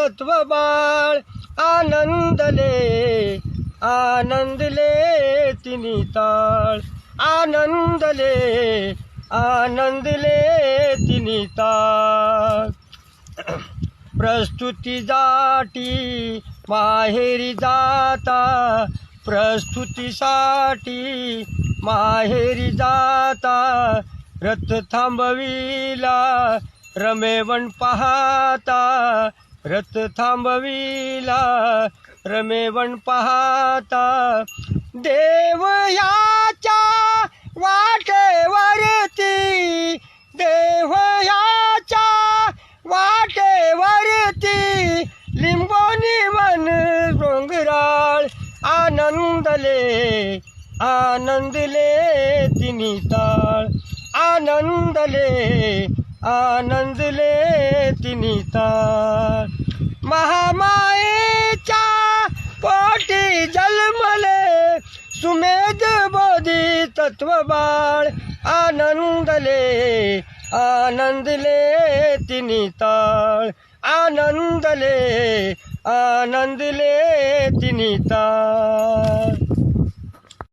तत्व सत्व बाळ आनंदले आनंदले तिनी ताळ. आनंदले आनंदले तिनी ताळ. प्रस्तुती जाटी माहेरी जाता. प्रस्तुतीसाठी माहेरी जाता. रथ थांबविला रमेवण पाहता. रथ थांबविला रमेवण पाहता देव याच्या वाटेवरती देव याच्या वाटेवरती लिंबोनी वन डोंगराळ आनंदले आनंदले तिनी ताळ आनंदले आनंदले तिनिता महामायेच्या पोटी जन्मले सुमेध बोधी तत्व बाळ आनंदले आनंदले तिनिताळ आनंदले आनंदले तिनिताळ